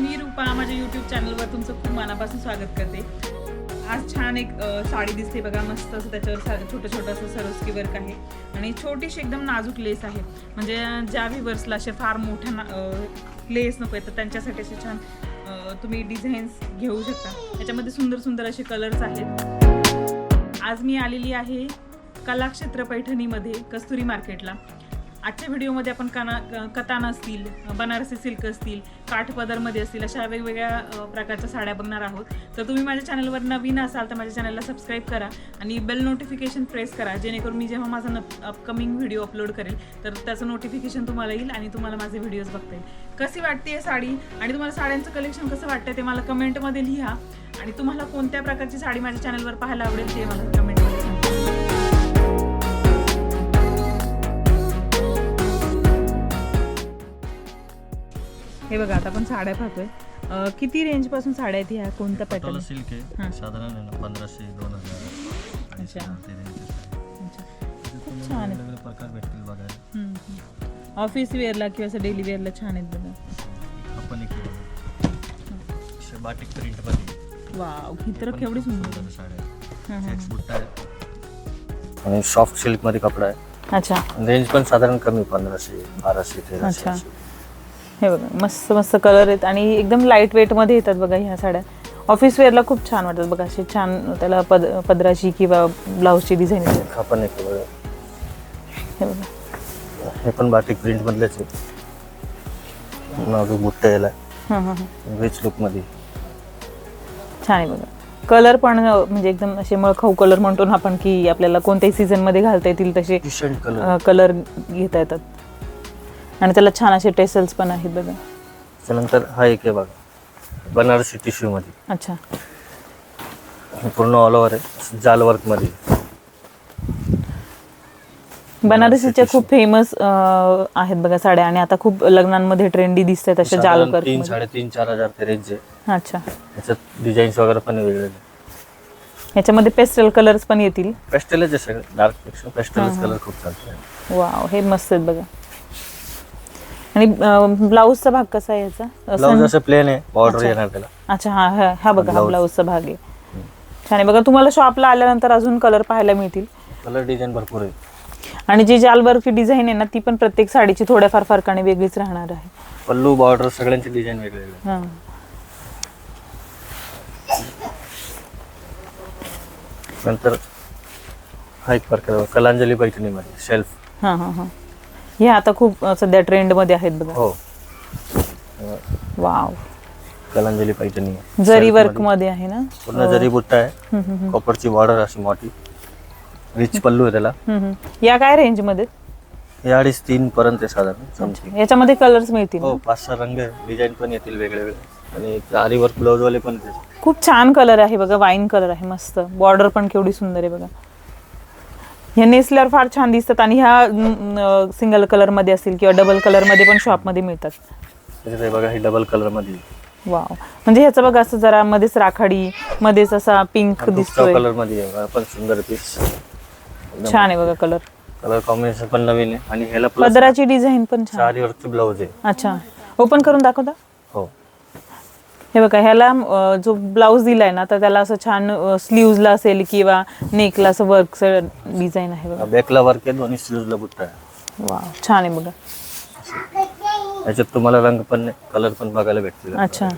मी रूपा माझ्या युट्यूब चॅनलवर तुमचं खूप मनापासून स्वागत करते. आज छान एक साडी दिसते बघा मस्त असं त्याच्यावर छोटं छोटं असं सरोस्की वर्क आहे. आणि छोटीशी एकदम नाजूक लेस आहे. म्हणजे ज्या व्हिवर्सला असे फार मोठ्या ना- लेस नको आहे तर त्यांच्यासाठी असे छान तुम्ही डिझाईन्स घेऊ शकता. याच्यामध्ये सुंदर सुंदर असे कलर्स आहेत. आज मी आलेली आहे कलाक्षेत्र पैठणीमध्ये कस्तुरी मार्केटला आजच्या व्हिडिओमध्ये आपण कना कतान असतील बनारसी सिल्क असतील काठपदरमध्ये असतील अशा वेगवेगळ्या प्रकारच्या साड्या बघणार आहोत. तर तुम्ही माझ्या चॅनलवर नवीन असाल तर माझ्या चॅनलला सबस्क्राईब करा आणि बेल नोटिफिकेशन प्रेस करा जेणेकरून मी जेव्हा माझा न अपकमिंग व्हिडिओ अपलोड करेल तर त्याचं नोटिफिकेशन तुम्हाला येईल आणि तुम्हाला माझे व्हिडिओज बघता येईल. कशी वाटते आहे साडी? आणि तुम्हाला साड्यांचं कलेक्शन कसं वाटतं ते मला कमेंटमध्ये लिहा. आणि तुम्हाला कोणत्या प्रकारची साडी माझ्या चॅनलवर पाहायला आवडेल ते मला कमेंट हे बघा आता आपण साड्या पाहतोय. किती रेंजपासून साड्या आहेत ह्या? कोणत्या पॅटर्न? सिल्क. आहे. साधारण आहे ना पंधराशे दोन हजार अच्छा. खूप छान आहे. प्रकार भेटतील बघायला. ऑफिस वेअरला किंवा असं डेली वेअरला छान आहेत बघा. आपण एक बाटिक प्रिंटमध्ये वाव ही तर केवढी सुंदर आहे. साड्या चेक्स बुट्टा आहे. आणि सॉफ्ट सिल्कमध्ये कपडा आहे. अच्छा. रेंज पण साधारण कमी पंधराशे बाराशे तेराशे. हे बघा मस्त मस्त कलर आहेत आणि एकदम लाइट वेटमध्ये येतात बघा ह्या साड्या. ऑफिस वेअरला खूप छान वाटतात बघा असे छान त्याला पद पदराची किंवा ब्लाऊजची डिझाईन येते हा पण एक बघा. हे बघा. हे पण बाटिक प्रिंट मधलेच आहे मागे बुट्टा यायला हं, हं, हं. रिच लुकमध्ये. छान आहे बघा. कलर पण अं, म्हणजे एकदम असे मळखाऊ कलर म्हणतो ना आपण की आपल्याला कोणत्याही सीझनमध्ये घालता येतील तसे डिसेंट कलर कलर घेता येतात. आणि त्याला छान असे टेसल्स पण आहेत बघा. त्यानंतर हा एक आहे बघा. बनारसी टिश्यू मध्ये. अच्छा. पूर्ण ऑल ओव्हर आहे. जाल वर्कमध्ये. बनारसीच्या खूप फेमस आहेत बघा साड्या आणि आता खूप लग्नांमध्ये ट्रेंडी दिसत आहेत अशा जाल साधारण वर्क तीन साडेतीन चार हजार ते रेंज आहे. अच्छा. याच्यात डिझाईन्स वगैरे पण वेगळे ह्याच्यामध्ये पेस्टल कलर्स पण येतील. पेस्टेलच आहे सगळे. डार्कपेक्षा पेस्टेलच. कलर खूप चालतो वाव हे मस्त आहेत बघा. आणि ब्लाऊजचा भाग कसा आहे याचा? ब्लाऊज असं प्लेन आहे बॉर्डर अच्छा. येणार त्याला. अच्छा हा हा हा बघा हा. ब्लाऊजचा भाग आहे. छान आहे. बघा तुम्हाला शॉपला आल्यानंतर अजून कलर पाहायला मिळतील. कलर डिझाईन भरपूर आहे. आणि जी जालवर्कची डिझाईन आहे ना ती पण प्रत्येक साडीची थोड्याफार फरकाने वेगळीच राहणार आहे. पल्लू बॉर्डर सगळ्यांचे डिझाईन वेगळे हां. नंतर हा एक प्रकार कलांजली पैठणीमध्ये शेल्फ हां हां हां. हे आता खूप सध्या ट्रेंडमध्ये आहेत बघा. हो. वाव. कलांजली पैठणी. आहे. जरी वर्कमध्ये. मध्ये आहे ना? पूर्ण जरी बुट्टा आहे हम्म, हम्म, हम्म. कॉपरची बॉर्डर अशी मोठी. रिच पल्लू आहे त्याला. हम्म, हम्म. या काय रेंजमध्ये हे अडीच तीन पर्यंत आहे साधारण समथिंग. याच्यामध्ये कलर्स मिळतील हो? पाच सहा रंग डिझाईन पण येतील वेगळे वेगळे आणि वर्क ब्लाऊज वाले पण येतील. खूप छान कलर आहे बघा वाईन कलर आहे मस्त. बॉर्डर पण केवढी सुंदर आहे बघा. ह्या नेसल्यावर फार छान दिसतात आणि ह्या सिंगल कलरमध्ये असतील किंवा डबल कलरमध्ये पण शॉपमध्ये मिळतात. हे बघा हे डबल कलरमध्ये. वाव म्हणजे ह्याचं बघा असं जरा मध्येच राखाडी मध्येच असा पिंक दिसतोय. कलरमध्ये. पण सुंदर पीस छान आहे बघा कलर कलर कॉम्बिनेशन पण नवीन आहे आणि ह्याला पदराची डिझाईन पण छान. ब्लाऊज आहे. अच्छा. ओपन करून दाखवता? हो. हे बघा ह्याला जो ब्लाऊज दिलाय ना तर त्याला असं छान स्लीव्हजला असेल किंवा नेकला असं वर्कचं डिझाईन आहे बघा. बॅकला वर्क आहे दोन्ही स्लीव्हला बुट्टा आहे. वाव छान आहे बघा. याच्यात तुम्हाला रंग पण कलर पण बघायला भेटतील. अच्छा.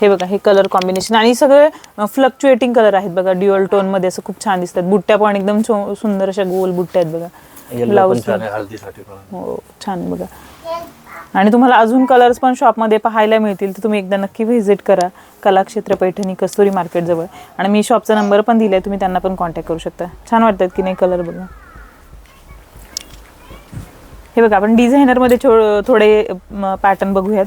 हे बघा हे कलर कॉम्बिनेशन आणि सगळे फ्लक्च्युएटिंग कलर आहेत बघा ड्युअल टोनमध्ये असं खूप छान दिसतात. बुट्ट्या पण एकदम सुंदर अशा गोल बुट्ट्या आहेत बघा. ब्लाऊज हो छान बघा. आणि तुम्हाला अजून कलर्स पण शॉपमध्ये पाहायला मिळतील तर तुम्ही एकदा नक्की व्हिजिट करा कलाक्षेत्र पैठणी कस्तुरी मार्केट जवळ. आणि मी शॉपचा नंबर पण दिलाय तुम्ही त्यांना पण कॉन्टॅक्ट करू शकता. छान वाटतात की नाही कलर बघा हे बघा आपण डिझायनरमध्ये छो- थोडे पॅटर्न बघूयात.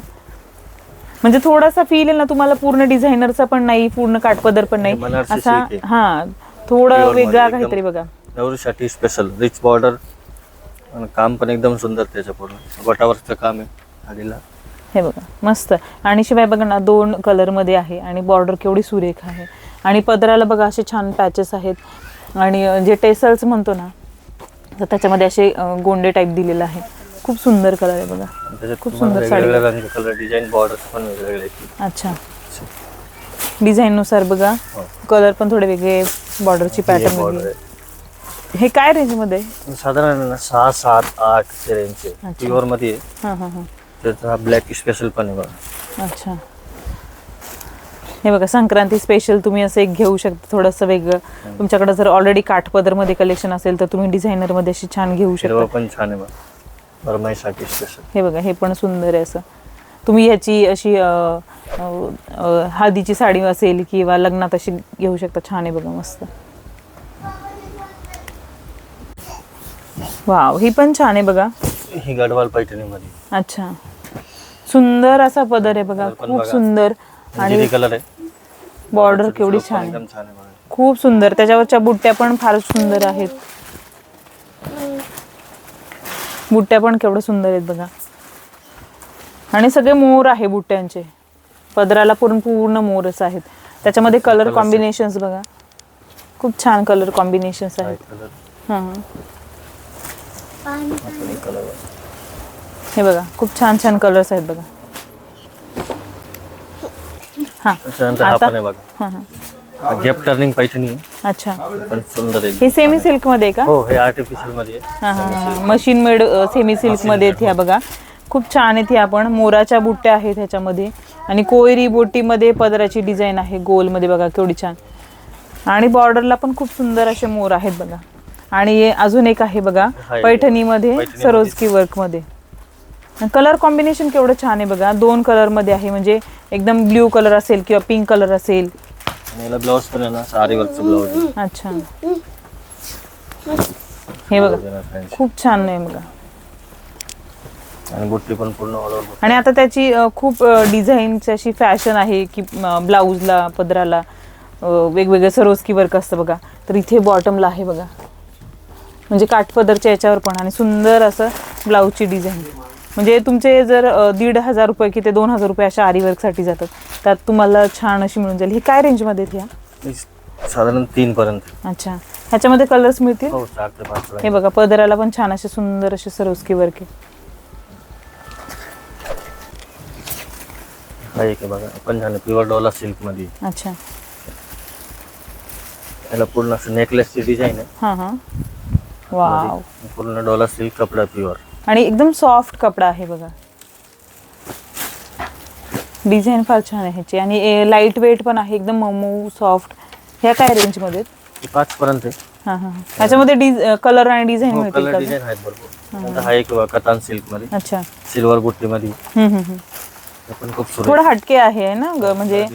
म्हणजे थोडासा फील आहे ना तुम्हाला पूर्ण डिझायनरचा पण नाही पूर्ण काठपदर पण नाही. असा आहे. हा थोडं वेगळा. काहीतरी बघा. नवरीसाठी स्पेशल रिच बॉर्डर आणि काम पण एकदम सुंदर त्याचं पूर्ण. काम आहे आधीला. हे बघा मस्त. आणि शिवाय बघा ना दोन कलरमध्ये आहे आणि बॉर्डर केवढी सुरेख आहे. आणि पदराला बघा असे छान पॅचेस आहेत. आणि जे टेसल्स म्हणतो ना तर त्याच्यामध्ये असे गोंडे टाईप दिलेलं आहे. खूप सुंदर कलर आहे बघा. खूप सुंदर साडी. कलर डिझाईन बॉर्डर पण अच्छा. डिझाईन नुसार बघा हो. कलर पण थोडे वेगळे बॉर्डरची हे पॅटर्न वेगळी. हे काय रेंजमध्ये? साधारण सहा सात आठ अच्छा. प्युअरमध्ये आहे. हां हां हां. त्याचा हा ब्लॅक स्पेशल पण आहे बघा. अच्छा. हे बघा संक्रांती स्पेशल तुम्ही असं एक घेऊ शकता थोडंसं वेगळं. तुमच्याकडे जर ऑलरेडी काठपदरमध्ये कलेक्शन असेल तर तुम्ही डिझायनरमध्ये अशी छान घेऊ हिरवा शकता पण छान आहे बघा. बरमाईसाठी स्पेशल हे बघा हे पण सुंदर आहे असं. तुम्ही ह्याची अशी अं, अं, अं, हळदीची साडी असेल किंवा लग्नात अशी घेऊ शकता छान आहे बघा मस्त. वाव ही पण छान आहे बघा. ही गडवाल पैठणी मध्ये अच्छा. सुंदर असा पदर आहे बघा पण खूप बघा. सुंदर. आणि कलर आहे. बॉर्डर केवढी छान आहे. एकदम छान आहे बघा. खूप सुंदर. त्याच्यावरच्या बुट्ट्या पण फार सुंदर आहेत. बुट्ट्या पण केवढं सुंदर आहेत बघा. आणि सगळे मोर आहे बुट्ट्यांचे. पदराला पूर्ण पूर्ण मोरच आहेत. त्याच्यामध्ये कलर कॉम्बिनेशन्स बघा. खूप छान कलर कॉम्बिनेशन्स आहेत. कलर हां हां. कलर हे बघा खूप छान छान कलर्स आहेत बघा. हां गेप टर्निंग पैठणी आहे. अच्छा. पण सुंदर आहे. हे सेमी सिल्कमध्ये का? हो हे आर्टिफिशियलमध्ये मशीन मेड सेमी सिल्कमध्ये ह्या बघा. खूप छान आहेत ह्या पण. मोराच्या बुट्ट्या आहेत ह्याच्यामध्ये. आणि कोयरी बोटीमध्ये पदराची डिझाईन आहे. गोलमध्ये बघा केवढी छान. आणि बॉर्डरला पण खूप सुंदर असे मोर आहेत बघा. आणि अजून एक आहे बघा आहे. पैठणीमध्ये पैठणीमध्ये. सरोजकी वर्कमध्ये कलर कॉम्बिनेशन केवढं छान आहे बघा दोन कलरमध्ये आहे म्हणजे एकदम ब्ल्यू कलर असेल किंवा पिंक कलर असेल. आणि याला ब्लाऊज पण आहे ना साडी वर्कचं ब्लाऊज अच्छा. हे बघा खूप छान आहे बघा. आणि बुट्टी पण पूर्ण ऑल ओव्हर आणि आता त्याची अ, खूप डिझाईनची अशी फॅशन आहे की म, ब्लाऊजला पदराला अ, वेगवेगळं सरोस्की वर्क असतं बघा. तर इथे बॉटमला आहे बघा. म्हणजे काठपदरच्या याच्यावर पण आणि सुंदर असं ब्लाऊजची डिझाईन. म्हणजे तुमचे जर दीड हजार रुपये की ते दोन हजार रुपये अशा आरी वर्कसाठी जातात त्यात तुम्हाला छान अशी मिळून जाईल. ही काय रेंजमध्ये आहेत ह्या साधारण तीन पर्यंत. अच्छा. ह्याच्यामध्ये कलर्स मिळतील? हो हे बघा पदराला पण छान असे सुंदर असे सरोस्की वर्क आहे बघा पण झालं प्युअर डॉलर सिल्कमध्ये. अच्छा. याला पूर्ण असं नेकलेसची डिझाईन आहे. हां हां. वाव. मध्ये पूर्ण डॉलर सिल्क कपडा प्युअर. आणि एकदम सॉफ्ट कपडा आहे बघा. डिझाईन फार छान आहे ह्याची. आणि लाइट वेट पण आहे एकदम मऊ सॉफ्ट. ह्या काय रेंजमध्ये? पाच पर्यंत आहे. हां हां हां. ह्याच्यामध्ये डिझ कलर आणि डिझाईन हो मिळतील कलर का? डिझाईन आहेत भरपूर. नंतर हा. एक बघा कतान सिल्कमध्ये अच्छा. सिल्वर बुट्टी मध्ये हम्म, हम्म, हम्म. हे पण खूप सुरेख थोडं हटके आहे ना ग? म्हणजे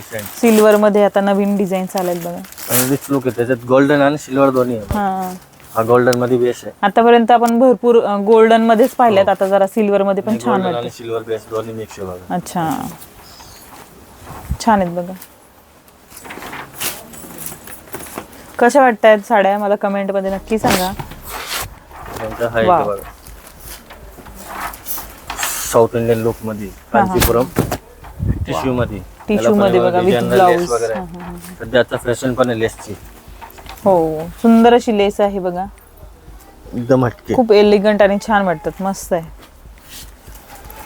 सिल्वर मध्ये आता नवीन डिझाईन चालेल बघा. आणि रिच लुक आहे. त्याच्यात गोल्डन आणि सिल्वर दोन्ही आहे. हां. हा गोल्डनमध्ये बेस आहे. आतापर्यंत आपण भरपूर गोल्डन मध्येच पाहिल्यात. आता जरा सिल्वर मध्ये पण छान गोल्डन वाटतं आणि सिल्वर बेस दोन्ही मिक्स आहे बघा. अच्छा. छान आहेत बघा. कशा वाटतायत साड्या? मला कमेंटमध्ये नक्की सांगा. हा Wow. आहे बघा. साऊथ इंडियन लुकमध्ये कांचीपुरम टिश्यू मध्ये. Tissue पण मध्ये बघा with lace blouse. वगैरे हा, आहे. हा, हा. सध्या आता फॅशन पण आहे लेसची हो सुंदर अशी लेस आहे बघा. एकदम हटके. खूप एलिगंट आणि छान वाटतात मस्त आहे.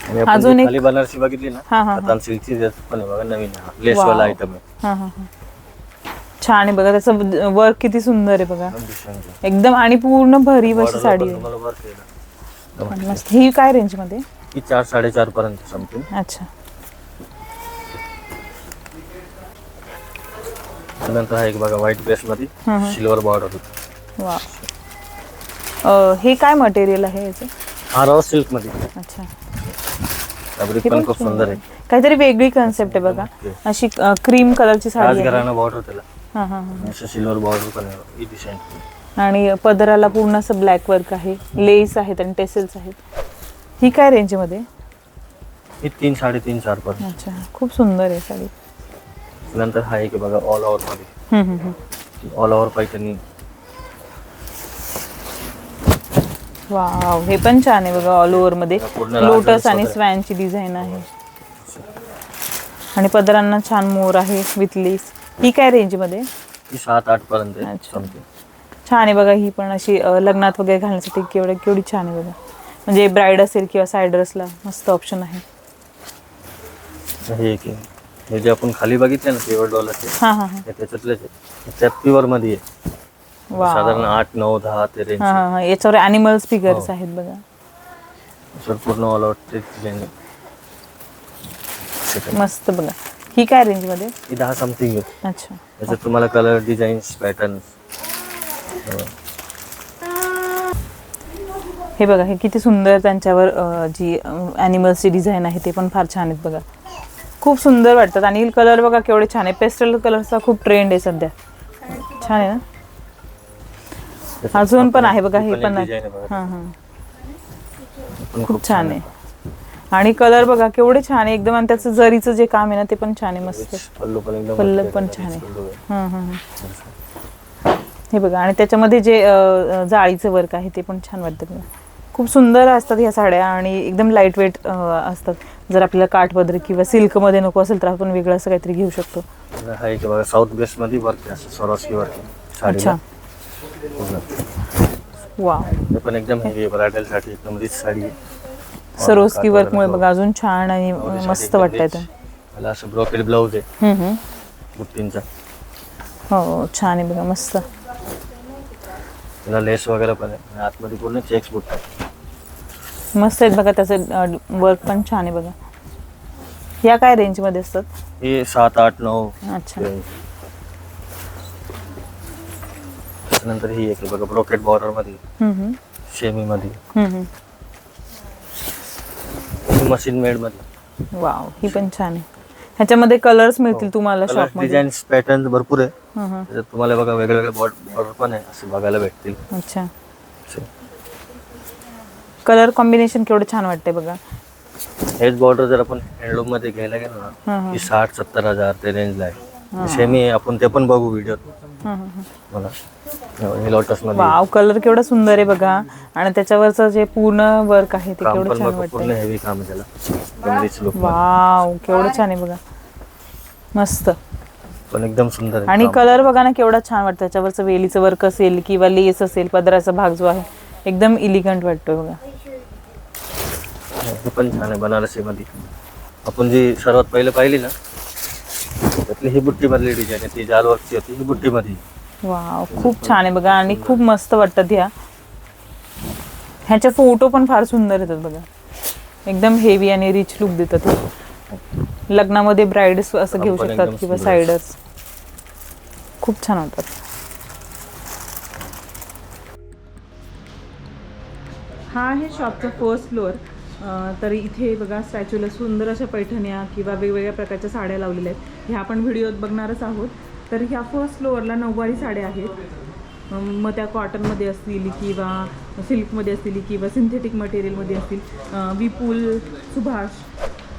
आणि आपण अजून जी एक- खाली बनारसी बघितली ना हा, हा, हा. सिल्कची पण आहे बघा नवीन. लेस वाला. आयटम आहे. हा हा हा. छान आहे बघा त्याचं वर्क किती सुंदर आहे बघा. एकदम different आहे. एकदम आणि पूर्ण भरीव अशी Border ला साडी पण आहे. तुम्हाला work आहे ना. एकदम आणि हटके. मस्त. ही काय रेंजमध्ये? ही चार साडेचार पर्यंत समथिंग. अच्छा. नंतर हा एक बघा व्हाईट बेस मध्ये. सिल्वर बॉर्डर होती वा. अं, हे काय मटेरियल आहे याचं? हा रॉ सिल्कमध्ये. अच्छा. फॅब्रिक पण खूप सुंदर आहे. काहीतरी वेगळी कन्सेप्ट आहे बघा. अशी क्रीम कलरची साडी आहे. राजघराणा बॉर्डर त्याला. हा हा हा. असं सिल्वर बॉर्डर पण आहे. ही आणि पदराला पूर्ण असं ब्लॅक वर्क आहे. लेस आहेत आणि टेसल्स आहेत. ही काय रेंजमध्ये? ही तीन साडेतीन चार पर्यंत. अच्छा. खूप सुंदर आहे साडी. नंतर हा एक बघा ऑल ओव्हरमध्ये हम्म, हम्म, हम्म. ऑल ओव्हर पैठणी वाव हे पण छान आहे बघा ऑल ओव्हरमध्ये. पूर्ण लोटस आणि. स्वॅनची डिझाईन आहे. आणि पदरांना छान मोर आहे विथ लेस ही काय रेंजमध्ये? ही सात आठ पर्यंत आहे अच्छा. समथिंग छान आहे बघा ही पण अशी अ, लग्नात वगैरे घालण्यासाठी केवढी केवढी छान आहे बघा. म्हणजे ब्राईड असेल किंवा सायडर्सला मस्त ऑप्शन आहे. हे एक आहे. हे जे आपण खाली बघितले ना प्युअर डॉलरचे हां हां हां. हे त्याच्यातलेच आहे त्यात प्युअरमध्ये आहे. वा साधारण आठ नऊ दहा ते रेंज हां हां हां. याच्यावर ॲनिमल स्पीकर्स हो. आहेत बघा. सर पूर्ण ऑल आउट आहे. मस्त बघा. ही काय रेंजमध्ये ही दहा समथिंग आहे. अच्छा. त्याच्यात तुम्हाला कलर डिझाईन्स पॅटर्न हे बघा हे किती सुंदर त्यांच्यावर अं, जी ॲनिमल्सची डिझाईन आहे ते पण फार छान आहेत बघा. खूप सुंदर वाटतात. आणि कलर बघा केवढे छान आहे. पेस्टल कलरचा खूप ट्रेंड आहे सध्या. छान आहे ना? अजून पण आहे बघा, हे पण आहे. हां हां. खूप छान आहे. आणि कलर बघा केवढे छान आहे. एकदम आणि त्याचं जरीचं जे काम आहे ना ते पण छान आहे मस्त. पल्लू पण पल्लव. छान आहे. हां हां हां. हे बघा आणि त्याच्यामध्ये जे जाळीचं वर्क आहे ते पण छान वाटतं. खूप सुंदर असतात ह्या साड्या आणि एकदम लाइट वेट असतात. जर आपल्याला काठपदरी किंवा सिल्कमध्ये नको असेल तर आपण वेगळं असं काहीतरी घेऊ शकतो. आणि हा एक बघा साऊथ वेस्टमध्ये वर्क आहे असं सरोस्की वर्क साडीला अच्छा. पूर्ण. वा हे पण एकदम हेवी ब्रायडलसाठी एकदम रिच साडी आहे. सरोस्की वर्कमुळे. बघा अजून छान आणि नवरीसाठी मस्त एकदम वाटतं rich. येतं मला असं ब्रोकेड ब्लाऊज आहे. हम्म, हम्म. बुट्टींचा. हो छान आहे बघा मस्त. त्याला लेस वगैरे पण आहे. आणि आतमध्ये पूर्ण चेक्स बुट्ट. आहे मस्त आहेत बघा त्याचं वर्क पण छान आहे बघा. या काय रेंजमध्ये असतात? हे सात आठ नऊ. अच्छा. त्याच्यानंतर ही एक आहे बघा ब्रोकेट बॉर्डरमध्ये. हम्म, हम्म. शेमी मध्ये हम्म, हम्म. मशीन मेडमध्ये. वाव ही पण छान आहे. ह्याच्यामध्ये कलर्स मिळतील तुम्हाला शॉपमध्ये डिझाईन्स पॅटर्न भरपूर आहे. हं, हं. त्याच्यात तुम्हाला बघा वेगवेगळे बॉर्डर पण आहे असे बघायला भेटतील. अच्छा. असे. कलर कॉम्बिनेशन केवढं छान वाटतंय बघा. हेच बॉर्डर जर आपण हँडलूममध्ये घ्यायला गेलो ना हं. की साठ सत्तर हजार ते रेंजला आहे. सेमी आपण ते पण बघू व्हिडिओ. मला लोटस वाव कलर केवढा सुंदर आहे बघा. आणि त्याच्यावरचं जे पूर्ण वर्क आहे ते केवढं छान पूर्ण हेवी काम त्याला. वाव केवढं छान आहे बघा. मस्त. पण एकदम सुंदर आणि. कलर बघा ना केवढा छान वाटतं त्याच्यावरचं वेलीचं वर्क असेल किंवा लेस असेल पदराचा भाग जो आहे एकदम इलिगंट वाटतोय बघा. हे पण छान आहे बनारसी मध्ये आपण जी सर्वात पहिले पाहिली ना त्यातली ही बुट्टी मधली डिझाईन आहे ती जाल वर्कची होती ही बुट्टी मध्ये वाव खूप छान आहे बघा आणि खूप मस्त वाटतात ह्या ह्याचे फोटो पण फार सुंदर येतात बघा. एकदम हेवी आणि रिच लुक देतात. लग्नामध्ये ब्राईड्स असं घेऊ शकतात किंवा. सायडर्स खूप छान होतात. हा आहे शॉपचा फर्स्ट फ्लोअर तर इथे बघा स्टॅच्यूला सुंदर अशा पैठण्या किंवा वेगवेगळ्या प्रकारच्या साड्या लावलेल्या आहेत. ह्या आपण व्हिडिओत बघणारच आहोत. तर ह्या फर्स्ट फ्लोअरला नऊवारी साड्या आहेत. मग त्या कॉटनमध्ये असतील किंवा सिल्कमध्ये असतील किंवा सिंथेटिक मटेरियलमध्ये असतील. विपुल सुभाष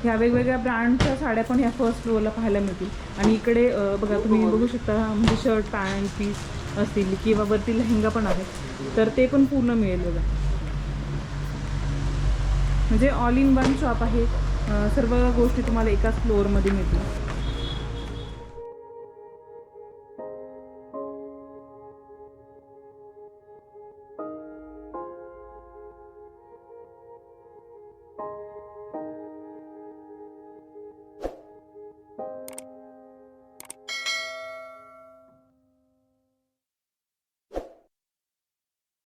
ह्या वेगवेगळ्या ब्रँडच्या साड्या पण ह्या फर्स्ट फ्लोअरला पाहायला मिळतील. आणि इकडे बघा तुम्ही बघू शकता म्हणजे शर्ट पॅन्ट पीस असतील किंवा वरती लेहंगा पण आहे तर ते पण पूर्ण मिळेल बघा. म्हणजे ऑल इन वन शॉप आहे. सर्व गोष्टी तुम्हाला एकाच फ्लोअरमध्ये मिळतील.